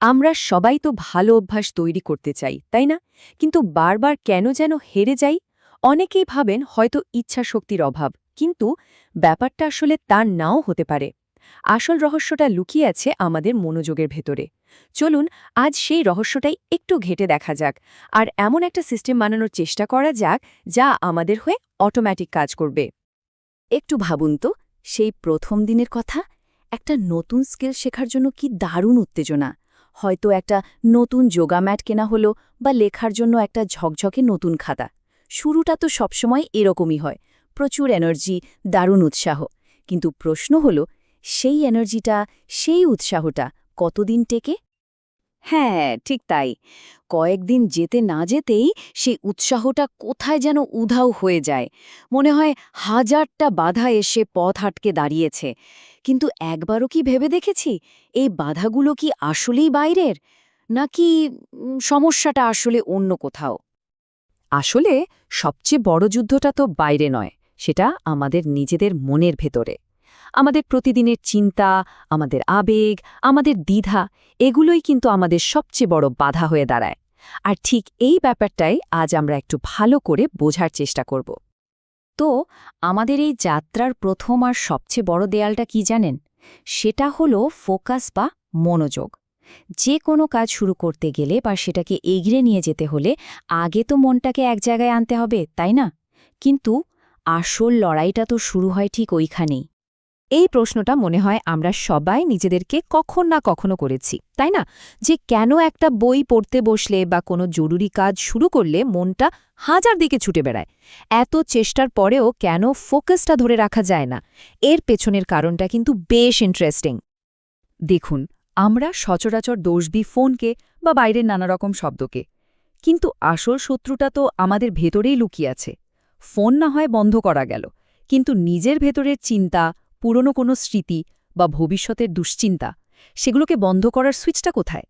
আমরা সবাই তো ভালো অভ্যাস তৈরি করতে চাই, তাই না? কিন্তু বারবার কেন যেন হেরে যাই? অনেকেই ভাবেন হয়তো ইচ্ছা শক্তির অভাব, কিন্তু ব্যাপারটা আসলে তার নাও হতে পারে। আসল রহস্যটা লুকিয়ে আছে আমাদের মনোযোগের ভেতরে। চলুন, আজ সেই রহস্যটাই একটু ঘেটে দেখা যাক, আর এমন একটা সিস্টেম বানানোর চেষ্টা করা যাক, যা আমাদের হয়ে অটোমেটিক কাজ করবে। একটু ভাবুন তো, সেই প্রথম দিনের কথা? একটা নতুন স্কিল শেখার জন্য কি দারুণ উত্তেজনা? হয়তো একটা নতুন যোগা ম্যাট কেনা হলো বা লেখার জন্য একটা ঝকঝকে নতুন খাতা। শুরুটা তো সবসময় এরকমই হয়। প্রচুর এনার্জি, দারুণ উৎসাহ। কিন্তু প্রশ্ন হলো, সেই এনার্জিটা, সেই উৎসাহটা কতদিন টেকে? হ্যাঁ ঠিক তাই। কয়েকদিন যেতে না যেতেই সেই উৎসাহটা কোথায় যেন উধাও হয়ে যায়। মনে হয় হাজারটা বাধা এসে পথ হাটকে দাঁড়িয়েছে। কিন্তু একবারও কি ভেবে দেখেছি, এই বাধাগুলো কি আসলেই বাইরের? নাকি সমস্যাটা আসলে অন্য কোথাও? আসলে সবচেয়ে বড় যুদ্ধটা তো বাইরে নয়, সেটা আমাদের নিজেদের মনের ভেতরে। আমাদের প্রতিদিনের চিন্তা, আমাদের আবেগ, আমাদের দ্বিধা, এগুলোই কিন্তু আমাদের সবচেয়ে বড় বাধা হয়ে দাঁড়ায়। আর ঠিক এই ব্যাপারটাই আজ আমরা একটু ভালো করে বোঝার চেষ্টা করব। তো, আমাদের এই যাত্রার প্রথম আর সবচেয়ে বড় দেয়ালটা কি জানেন? সেটা হলো ফোকাস বা মনোযোগ। যে কোনো কাজ শুরু করতে গেলে বা সেটাকে এগিয়ে নিয়ে যেতে হলে আগে তো মনটাকে এক জায়গায় আনতে হবে, তাই না? কিন্তু আসল লড়াইটা তো শুরু হয় ঠিক ওইখানেই। এই প্রশ্নটা মনে হয় আমরা সবাই নিজেদেরকে কখন না কখনো করেছি, তাই না? যে কেন একটা বই পড়তে বসলে বা কোনো জরুরি কাজ শুরু করলে মনটা হাজার দিকে ছুটে বেড়ায়। এত চেষ্টার পরেও কেন ফোকাসটা ধরে রাখা যায় না? এর পেছনের কারণটা কিন্তু বেশ ইন্টারেস্টিং দেখুন, আমরা সচরাচর দোষ দিই ফোনকে বা বাইরের নানা রকম শব্দকে। কিন্তু আসল শত্রুটা তো আমাদের ভেতরেই লুকিয়ে আছে। ফোন না হয় বন্ধ করা গেল, কিন্তু নিজের ভেতরের চিন্তা পুরনো কোনো স্মৃতি বা ভবিষ্যতের দুশ্চিন্তা, সেগুলোকে বন্ধ করার সুইচটা কোথায়?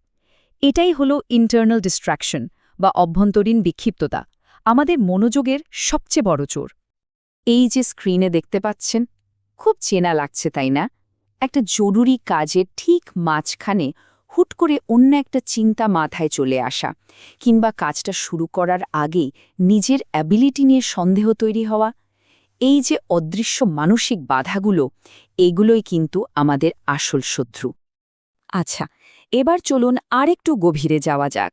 এটাই হলো ইন্টারনাল ডিস্ট্র্যাকশন বা অভ্যন্তরীণ বিক্ষিপ্ততা, আমাদের মনোযোগের সবচেয়ে বড় চোর। এই যে স্ক্রিনে দেখতে পাচ্ছেন, খুব চেনা লাগছে, তাই না? একটা জরুরি কাজের ঠিক মাঝখানে হুট করে অন্য একটা চিন্তা মাথায় চলে আসা, কিংবা কাজটা শুরু করার আগেই নিজের অ্যাবিলিটি নিয়ে সন্দেহ তৈরি হওয়া এই যে অদৃশ্য মানসিক বাধাগুলো, এগুলোই কিন্তু আমাদের আসল শত্রু। আচ্ছা এবার চলুন আরেকটু গভীরে যাওয়া যাক।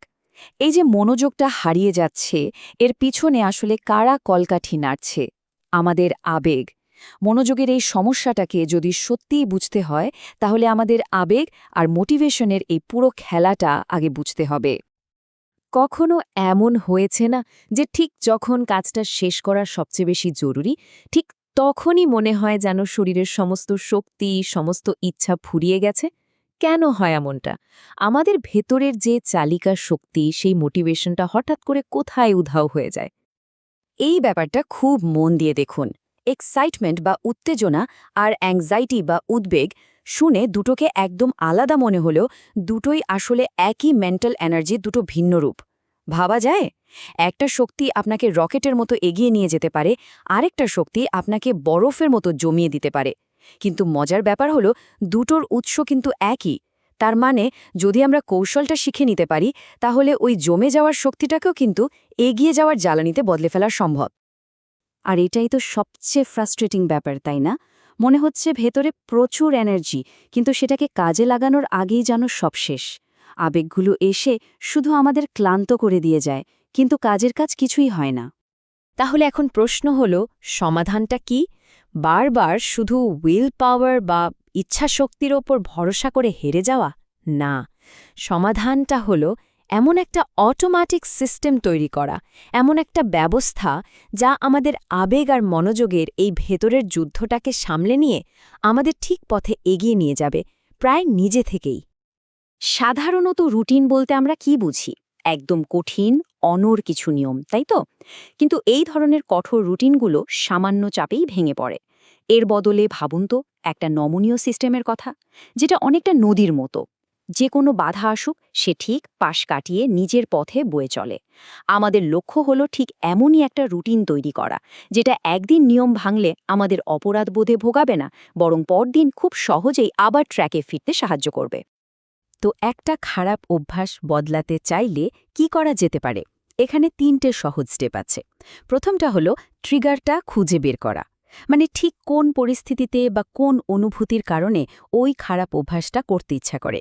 এই যে মনোযোগটা হারিয়ে যাচ্ছে, এর পিছনে আসলে কারা কলকাঠি নাড়ছে? আমাদের আবেগ। মনোযোগের এই সমস্যাটাকে যদি সত্যিই বুঝতে হয়, তাহলে আমাদের আবেগ আর মোটিভেশনের এই পুরো খেলাটা আগে বুঝতে হবে। কখনো এমন হয়েছে না যে ঠিক যখন কাজটা শেষ করা সবচেয়ে বেশি জরুরি, ঠিক তখনই মনে হয় যেন শরীরের সমস্ত শক্তি, সমস্ত ইচ্ছা ফুরিয়ে গেছে? কেন হয় এমনটা? আমাদের ভেতরের যে চালিকা শক্তি, সেই মোটিভেশনটা হঠাৎ করে কোথায় উধাও হয়ে যায়? এই ব্যাপারটা খুব মন দিয়ে দেখুন। এক্সাইটমেন্ট বা উত্তেজনা আর অ্যাংজাইটি বা উদ্বেগ শুনে দুটোকে একদম আলাদা মনে হলেও দুটোই আসলে একই মেন্টাল এনার্জি দুটো ভিন্ন রূপ। ভাবা যায়? একটা শক্তি আপনাকে রকেটের মতো এগিয়ে নিয়ে যেতে পারে, আরেকটা শক্তি আপনাকে বরফের মতো জমিয়ে দিতে পারে। কিন্তু মজার ব্যাপার হলো, দুটোর উৎস কিন্তু একই। তার মানে যদি আমরা কৌশলটা শিখে নিতে পারি, তাহলে ওই জমে যাওয়ার শক্তিটাকেও কিন্তু এগিয়ে যাওয়ার জ্বালানিতে বদলে ফেলা সম্ভব। আর এটাই তো সবচেয়ে ফ্রাস্ট্রেটিং ব্যাপার, তাই না? মনে হচ্ছে ভেতরে প্রচুর এনার্জি কিন্তু সেটাকে কাজে লাগানোর আগেই যেন সব শেষ। আবেগগুলো এসে শুধু আমাদের ক্লান্ত করে দিয়ে যায়, কিন্তু কাজের কাজ কিছুই হয় না। তাহলে এখন প্রশ্ন হল, সমাধানটা কি? বারবার শুধু উইল পাওয়ার বা ইচ্ছাশক্তির ওপর ভরসা করে হেরে যাওয়া? না। সমাধানটা হল এমন একটা অটোমেটিক সিস্টেম তৈরি করা, এমন একটা ব্যবস্থা যা আমাদের আবেগ আর মনোযোগের এই ভেতরের যুদ্ধটাকে সামলে নিয়ে আমাদের ঠিক পথে এগিয়ে নিয়ে যাবে, প্রায় নিজে থেকেই। সাধারণত রুটিন বলতে আমরা কি বুঝি? একদম কঠিন অনর কিছু নিয়ম, তাই তো? কিন্তু এই ধরনের কঠোর রুটিনগুলো সামান্য চাপেই ভেঙে পড়ে। এর বদলে ভাবুন তো, একটা নমনীয় সিস্টেমের কথা, যেটা অনেকটা নদীর মতো। যে কোনো বাধা আসুক, সে ঠিক পাশ কাটিয়ে নিজের পথে বয়ে চলে। আমাদের লক্ষ্য হলো ঠিক এমনই একটা রুটিন তৈরি করা, যেটা একদিন নিয়ম ভাঙলে আমাদের অপরাধ বোধে ভোগাবে না, বরং পরদিন খুব সহজেই আবার ট্র্যাকে ফিরতে সাহায্য করবে। তো একটা খারাপ অভ্যাস বদলাতে চাইলে কি করা যেতে পারে? এখানে তিনটে সহজ স্টেপ আছে। প্রথমটা হলো ট্রিগারটা খুঁজে বের করা। মানে ঠিক কোন পরিস্থিতিতে বা কোন অনুভূতির কারণে ওই খারাপ অভ্যাসটা করতে ইচ্ছা করে।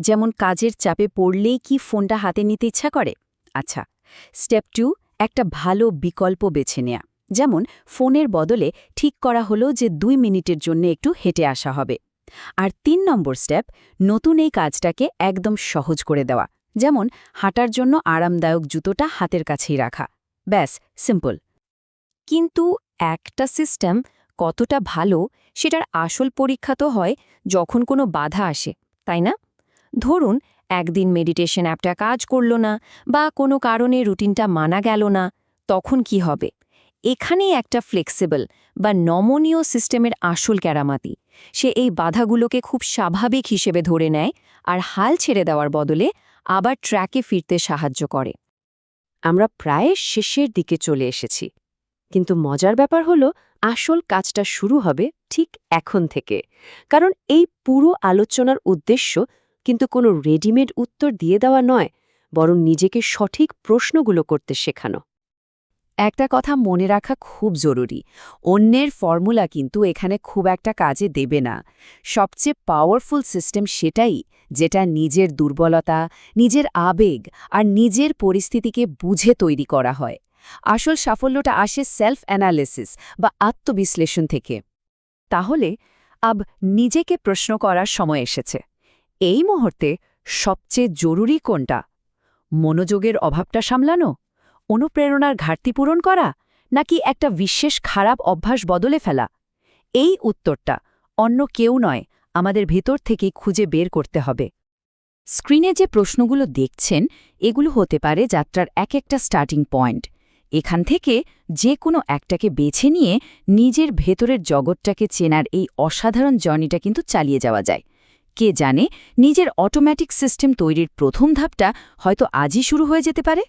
যেমন কাজের চাপে পড়লেই কি ফোনটা হাতে নিতে ইচ্ছা করে? আচ্ছা স্টেপ টু, একটা ভালো বিকল্প বেছে নেয়া। যেমন ফোনের বদলে ঠিক করা হলো যে দুই মিনিটের জন্য একটু হেঁটে আসা হবে। আর তিন নম্বর স্টেপ, নতুন এই কাজটাকে একদম সহজ করে দেওয়া। যেমন হাঁটার জন্য আরামদায়ক জুতোটা হাতের কাছেই রাখা। ব্যাস, সিম্পল। কিন্তু একটা সিস্টেম কতটা ভালো, সেটার আসল পরীক্ষা তো হয় যখন কোনো বাধা আসে, তাই না? ধরুন, একদিন মেডিটেশন অ্যাপটা কাজ করল না বা কোনো কারণে রুটিনটা মানা গেল না, তখন কি হবে? এখানেই একটা ফ্লেক্সিবল বা নমনীয় সিস্টেমের আসল কেরামাতি। সে এই বাধাগুলোকে খুব স্বাভাবিক হিসেবে ধরে নেয় আর হাল ছেড়ে দেওয়ার বদলে আবার ট্র্যাকে ফিরতে সাহায্য করে। আমরা প্রায় শেষের দিকে চলে এসেছি, কিন্তু মজার ব্যাপার হলো আসল কাজটা শুরু হবে ঠিক এখন থেকে। কারণ এই পুরো আলোচনার উদ্দেশ্য কিন্তু কোনো রেডিমেড উত্তর দিয়ে দেওয়া নয়, বরং নিজেকে সঠিক প্রশ্নগুলো করতে শেখানো। একটা কথা মনে রাখা খুব জরুরি, অন্যের ফর্মুলা কিন্তু এখানে খুব একটা কাজে দেবে না। সবচেয়ে পাওয়ারফুল সিস্টেম সেটাই, যেটা নিজের দুর্বলতা, নিজের আবেগ আর নিজের পরিস্থিতিকে বুঝে তৈরি করা হয়। আসল সাফল্যটা আসে সেলফ অ্যানালিসিস বা আত্মবিশ্লেষণ থেকে। তাহলে, আব নিজেকে প্রশ্ন করার সময় এসেছে। এই মুহূর্তে সবচেয়ে জরুরি কোনটা? মনোযোগের অভাবটা সামলানো? অনুপ্রেরণার ঘাটতি পূরণ করা? নাকি একটা বিশেষ খারাপ অভ্যাস বদলে ফেলা? এই উত্তরটা অন্য কেউ নয়, আমাদের ভেতর থেকে খুঁজে বের করতে হবে। স্ক্রিনে যে প্রশ্নগুলো দেখছেন, এগুলো হতে পারে যাত্রার এক একটা স্টার্টিং পয়েন্ট এখান থেকে যে কোনো একটাকে বেছে নিয়ে নিজের ভেতরের জগৎটাকে চেনার এই অসাধারণ জার্নিটা কিন্তু চালিয়ে যাওয়া যায়। কে জানে নিজের অটোম্যাটিক সিস্টেম তৈরির প্রথম ধাপটা হয়তো আজই শুরু হয়ে যেতে পারে?